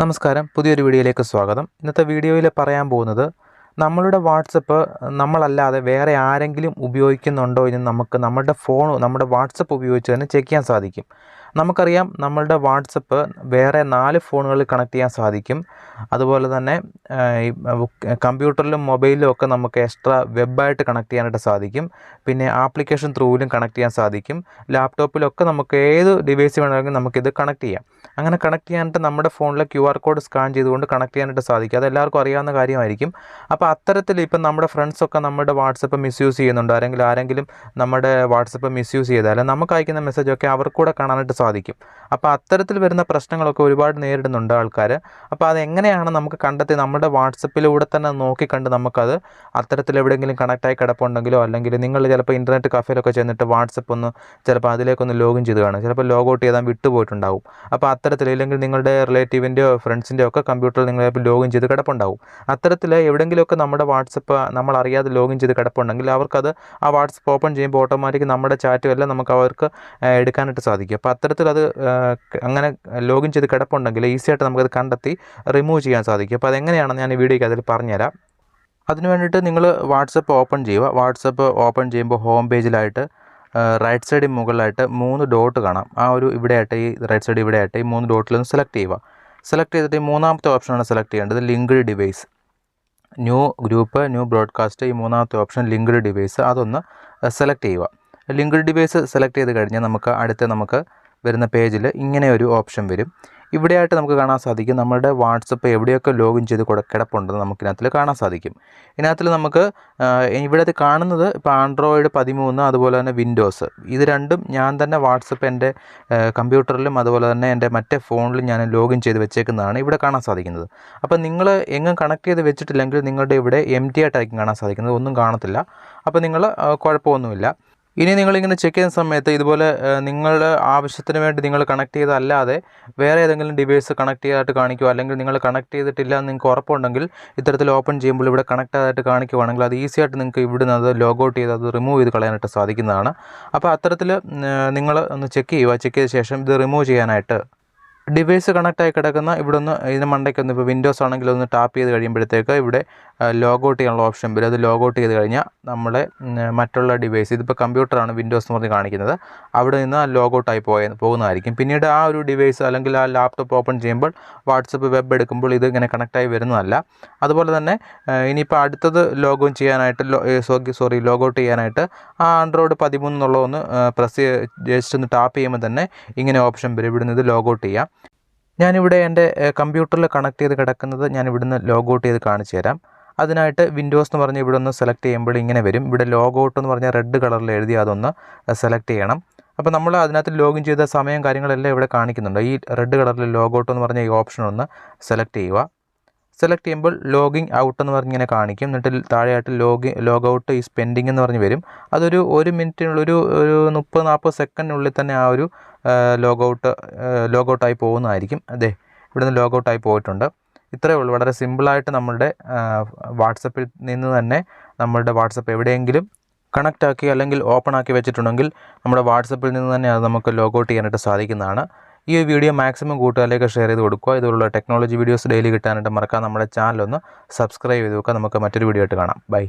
നമസ്കാരം. പുതിയൊരു വീഡിയോയിലേക്ക് സ്വാഗതം. ഇന്നത്തെ വീഡിയോയിൽ പറയാൻ പോകുന്നത് നമ്മളുടെ വാട്സപ്പ് നമ്മളല്ലാതെ വേറെ ആരെങ്കിലും ഉപയോഗിക്കുന്നുണ്ടോ എന്ന് നമുക്ക് നമ്മുടെ ഫോൺ നമ്മുടെ വാട്സപ്പ് ഉപയോഗിച്ച് തന്നെ ചെക്ക് ചെയ്യാൻ സാധിക്കും. നമുക്കറിയാം നമ്മളുടെ വാട്സപ്പ് വേറെ നാല് ഫോണുകളിൽ കണക്ട് ചെയ്യാൻ സാധിക്കും. അതുപോലെ തന്നെ കമ്പ്യൂട്ടറിലും മൊബൈലിലും ഒക്കെ നമുക്ക് എക്സ്ട്രാ വെബായിട്ട് കണക്ട് ചെയ്യാനായിട്ട് സാധിക്കും. പിന്നെ ആപ്ലിക്കേഷൻ ത്രൂവിലും കണക്ട് ചെയ്യാൻ സാധിക്കും. ലാപ്ടോപ്പിലൊക്കെ നമുക്ക് ഏത് ഡിവൈസ് വേണമെങ്കിലും നമുക്കിത് കണക്ട് ചെയ്യാം. അങ്ങനെ കണക്ട് ചെയ്യാനായിട്ട് നമ്മുടെ ഫോണിലെ ക്യു ആർ കോഡ് സ്കാൻ ചെയ്തുകൊണ്ട് കണക്ട് ചെയ്യാനായിട്ട് സാധിക്കും. അത് എല്ലാവർക്കും അറിയാവുന്ന കാര്യമായിരിക്കും. അപ്പോൾ അത്തരത്തിൽ ഇപ്പം നമ്മുടെ ഫ്രണ്ട്സൊക്കെ നമ്മുടെ വാട്സപ്പ് മിസ്യൂസ് ചെയ്യുന്നുണ്ട്. ആരെങ്കിലും ആരെങ്കിലും നമ്മുടെ വാട്സപ്പ് മിസ്യൂസ് ചെയ്താൽ നമുക്ക് അയക്കുന്ന മെസ്സേജൊക്കെ അവർക്കൂടെ കാണാനായിട്ട് സാധിക്കും. അപ്പോൾ അത്തരത്തിൽ വരുന്ന പ്രശ്നങ്ങളൊക്കെ ഒരുപാട് നേരിടുന്നുണ്ട് ആൾക്കാർ അപ്പോൾ അതെങ്ങനെയാണ് നമുക്ക് കണ്ടെത്തി നമ്മുടെ വാട്സപ്പിലൂടെ തന്നെ നോക്കിക്കണ്ട് നമുക്കത് അത്തരത്തിൽ എവിടെയെങ്കിലും കണക്റ്റായി കിടപ്പുണ്ടെങ്കിലോ അല്ലെങ്കിൽ നിങ്ങൾ ചിലപ്പോൾ ഇന്റർനെറ്റ് കഫേലൊക്കെ ചെന്നിട്ട് വാട്സപ്പ് ഒന്ന് ചിലപ്പോൾ അതിലേക്കൊന്ന് ലോഗിൻ ചെയ്ത് കാണും. ചിലപ്പോൾ ലോഗ് ഔട്ട് ചെയ്താൽ വിട്ടുപോയിട്ടുണ്ടാവും. അപ്പോൾ അത്തരത്തിൽ ഇല്ലെങ്കിൽ നിങ്ങളുടെ റിലേറ്റീവിന്റെയോ ഫ്രണ്ട്സിന്റെയോ ഒക്കെ കമ്പ്യൂട്ടറിൽ നിങ്ങൾ ലോഗിൻ ചെയ്ത് കിടപ്പുണ്ടാവും. അത്തരത്തിൽ എവിടെയെങ്കിലുമൊക്കെ നമ്മുടെ വാട്സപ്പ് നമ്മൾ അറിയാതെ ലോഗിൻ ചെയ്ത് കിടപ്പുണ്ടെങ്കിൽ അവർക്കത് ആ വാട്സപ്പ് ഓപ്പൺ ചെയ്യുമ്പോൾ ഓട്ടോമാറ്റിക് നമ്മുടെ ചാറ്റും എല്ലാം നമുക്ക് അവർക്ക് എടുക്കാനായിട്ട് സാധിക്കും. അപ്പോൾ അത്തരത്തിൽ അത് അങ്ങനെ ലോഗിൻ ചെയ്ത് കിടപ്പുണ്ടെങ്കിൽ ഈസി ആയിട്ട് നമുക്കത് കണ്ടെത്തി റിമൂവ് ചെയ്യാൻ സാധിക്കും. അപ്പോൾ അതെങ്ങനെയാണെന്ന് ഞാൻ ഈ വീഡിയോയ്ക്ക് അതിൽ പറഞ്ഞുതരാം. അതിന് വേണ്ടിയിട്ട് നിങ്ങൾ വാട്സപ്പ് ഓപ്പൺ ചെയ്യുക. വാട്സപ്പ് ഓപ്പൺ ചെയ്യുമ്പോൾ ഹോം പേജിലായിട്ട് റൈറ്റ് സൈഡിൽ മുകളിലായിട്ട് മൂന്ന് ഡോട്ട് കാണാം. ആ ഒരു ഇവിടെയായിട്ട് ഈ റൈറ്റ് സൈഡ് ഇവിടെയായിട്ട് ഈ മൂന്ന് ഡോട്ടിലൊന്ന് സെലക്ട് ചെയ്യുക. സെലക്ട് ചെയ്തിട്ട് ഈ മൂന്നാമത്തെ ഓപ്ഷനാണ് സെലക്ട് ചെയ്യേണ്ടത് linked device. New group new broadcast ഈ മൂന്നാമത്തെ ഓപ്ഷൻ ലിങ്ക്ഡ് ഡിവൈസ്. അതൊന്ന് സെലക്ട് ചെയ്യുക. ലിങ്ക്ഡ് ഡിവൈസ് സെലക്ട് ചെയ്ത് കഴിഞ്ഞാൽ നമുക്ക് അടുത്ത നമുക്ക് വരുന്ന പേജിൽ ഇങ്ങനെ ഒരു ഓപ്ഷൻ വരും. ഇവിടെയായിട്ട് നമുക്ക് കാണാൻ സാധിക്കും നമ്മുടെ വാട്സപ്പ് എവിടെയൊക്കെ ലോഗിൻ ചെയ്ത് കൊടു കിടപ്പുണ്ടെന്ന് നമുക്ക് ഇതിനകത്തിൽ കാണാൻ സാധിക്കും. ഇതിനകത്തിൽ നമുക്ക് ഇവിടെ കാണുന്നത് ഇപ്പോൾ ആൻഡ്രോയിഡ് പതിമൂന്ന് അതുപോലെ തന്നെ വിൻഡോസ്. ഇത് രണ്ടും ഞാൻ തന്നെ വാട്സപ്പ് എന്റെ കമ്പ്യൂട്ടറിലും അതുപോലെ തന്നെ എന്റെ മറ്റേ ഫോണിലും ഞാൻ ലോഗിൻ ചെയ്ത് വെച്ചേക്കുന്നതാണ് ഇവിടെ കാണാൻ സാധിക്കുന്നത്. അപ്പോൾ നിങ്ങൾ എങ്ങും കണക്ട് ചെയ്ത് വെച്ചിട്ടില്ലെങ്കിൽ നിങ്ങളുടെ ഇവിടെ എം ടി ആയിട്ടായിരിക്കും കാണാൻ സാധിക്കുന്നത്. ഒന്നും കാണത്തില്ല. അപ്പോൾ നിങ്ങൾ കുഴപ്പമൊന്നുമില്ല. ഇനി നിങ്ങളിങ്ങനെ ചെക്ക് ചെയ്യുന്ന സമയത്ത് ഇതുപോലെ നിങ്ങളുടെ ആവശ്യത്തിന് വേണ്ടി നിങ്ങൾ കണക്ട് ചെയ്തല്ലാതെ വേറെ ഏതെങ്കിലും ഡിവൈസ് കണക്ട് ചെയ്തതായിട്ട് കാണിക്കുക അല്ലെങ്കിൽ നിങ്ങൾ കണക്ട് ചെയ്തിട്ടില്ല എന്ന് നിങ്ങൾക്ക് ഉറപ്പുണ്ടെങ്കിൽ ഇത്തരത്തിൽ ഓപ്പൺ ചെയ്യുമ്പോൾ ഇവിടെ കണക്ട് ആയിട്ട് കാണിക്കുവാണെങ്കിൽ അത് ഈസി ആയിട്ട് നിങ്ങൾക്ക് ഇവിടെ നിന്ന് അത് ലോഗ് ചെയ്ത് അത് റിമൂവ് ചെയ്ത് കളയാനായിട്ട് സാധിക്കുന്നതാണ്. അപ്പോൾ അത്തരത്തിൽ നിങ്ങൾ ഒന്ന് ചെക്ക് ചെയ്യുക. ചെക്ക് ചെയ്ത ശേഷം ഇത് റിമൂവ് ചെയ്യാനായിട്ട് ഡിവൈസ് കണക്റ്റായി കിടക്കുന്ന ഇവിടെ ഒന്ന് ഇതിന് മണ്ടയ്ക്കൊന്ന് ഇപ്പോൾ വിൻഡോസ് ആണെങ്കിൽ ഒന്ന് ടാപ്പ് ചെയ്ത് കഴിയുമ്പോഴത്തേക്ക് ഇവിടെ ലോഗ് ഔട്ട് ചെയ്യാനുള്ള ഓപ്ഷൻ വരും. അത് ലോഗൗട്ട് ചെയ്ത് കഴിഞ്ഞാൽ നമ്മുടെ മറ്റുള്ള ഡിവൈസ് ഇതിപ്പോൾ കമ്പ്യൂട്ടറാണ് വിൻഡോസ് എന്ന് പറഞ്ഞ് കാണിക്കുന്നത്. അവിടെ നിന്ന് ആ ലോഗൗട്ടായി പോയ പോകുന്നതായിരിക്കും. പിന്നീട് ആ ഒരു ഡിവൈസ് അല്ലെങ്കിൽ ആ ലാപ്ടോപ്പ് ഓപ്പൺ ചെയ്യുമ്പോൾ വാട്സപ്പ് വെബ് എടുക്കുമ്പോൾ ഇത് ഇങ്ങനെ കണക്റ്റായി വരുന്നതല്ല. അതുപോലെ തന്നെ ഇനിയിപ്പോൾ അടുത്തത് ലോഗിൻ ചെയ്യാനായിട്ട് സോറി സോറി ലോഗ് ചെയ്യാനായിട്ട് ആ ആൻഡ്രോയിഡ് പതിമൂന്ന് എന്നുള്ള ഒന്ന് പ്രസ് ജസ്റ്റ് ഒന്ന് ടാപ്പ് ചെയ്യുമ്പോൾ തന്നെ ഇങ്ങനെ ഓപ്ഷൻ വരും. ഇവിടുന്ന് ഇത് ലോഗൗട്ട് ചെയ്യാം. ഞാനിവിടെ എന്റെ കമ്പ്യൂട്ടറിൽ കണക്ട് ചെയ്ത് കിടക്കുന്നത് ഞാൻ ഇവിടുന്ന് ലോഗൗട്ട് ചെയ്ത് കാണിച്ചു തരാം. അതിനായിട്ട് വിൻഡോസ് എന്ന് പറഞ്ഞ് ഇവിടെ ഒന്ന് സെലക്ട് ചെയ്യുമ്പോൾ ഇങ്ങനെ വരും. ഇവിടെ ലോഗൗട്ട് എന്ന് പറഞ്ഞാൽ റെഡ് കളറിൽ എഴുതി അതൊന്ന് സെലക്ട് ചെയ്യണം. അപ്പോൾ നമ്മൾ അതിനകത്ത് ലോഗിൻ ചെയ്ത സമയം കാര്യങ്ങളെല്ലാം ഇവിടെ കാണിക്കുന്നുണ്ട്. ഈ റെഡ് കളറിൽ ലോഗൗട്ട് എന്ന് പറഞ്ഞ ഈ ഓപ്ഷൻ ഒന്ന് സെലക്ട് ചെയ്യുക. സെലക്ട് ചെയ്യുമ്പോൾ ലോഗിങ് ഔട്ട് എന്ന് പറഞ്ഞിങ്ങനെ കാണിക്കും. എന്നിട്ട് താഴെയായിട്ട് ലോഗി ലോഗൗട്ട് ഈ സ്പെൻഡിങ് എന്ന് പറഞ്ഞ് വരും. അതൊരു ഒരു മിനിറ്റിനുള്ളൊരു ഒരു മുപ്പത് നാൽപ്പത് സെക്കൻഡിനുള്ളിൽ തന്നെ ആ ഒരു ലോഗൗട്ട് ലോഗൗട്ടായി ലോഗ് പോകുന്നതായിരിക്കും. അതെ ഇവിടുന്ന് ലോഗൗട്ടായി പോയിട്ടുണ്ട്. ഇത്രയേ ഉള്ളൂ. വളരെ സിമ്പിളായിട്ട് നമ്മളുടെ വാട്സപ്പിൽ നിന്ന് തന്നെ നമ്മളുടെ വാട്സപ്പ് എവിടെയെങ്കിലും കണക്റ്റ് ആക്കി അല്ലെങ്കിൽ ഓപ്പൺ ആക്കി വെച്ചിട്ടുണ്ടെങ്കിൽ നമ്മുടെ വാട്സപ്പിൽ നിന്ന് തന്നെ അത് നമുക്ക് ലോഗ് ഔട്ട് ചെയ്യാനായിട്ട് സാധിക്കുന്നതാണ്. ഈ വീഡിയോ മാക്സിമം കൂട്ടുകാരിലേക്ക് ഷെയർ ചെയ്ത് കൊടുക്കുക. ഇതുപോലുള്ള ടെക്നോളജി വീഡിയോസ് ഡെയിലി കിട്ടാനായിട്ട് മറക്കാം നമ്മുടെ ചാനലൊന്ന് സബ്സ്ക്രൈബ് ചെയ്ത് വെക്കുക. നമുക്ക് മറ്റൊരു വീഡിയോ ആയിട്ട് കാണാം. ബൈ.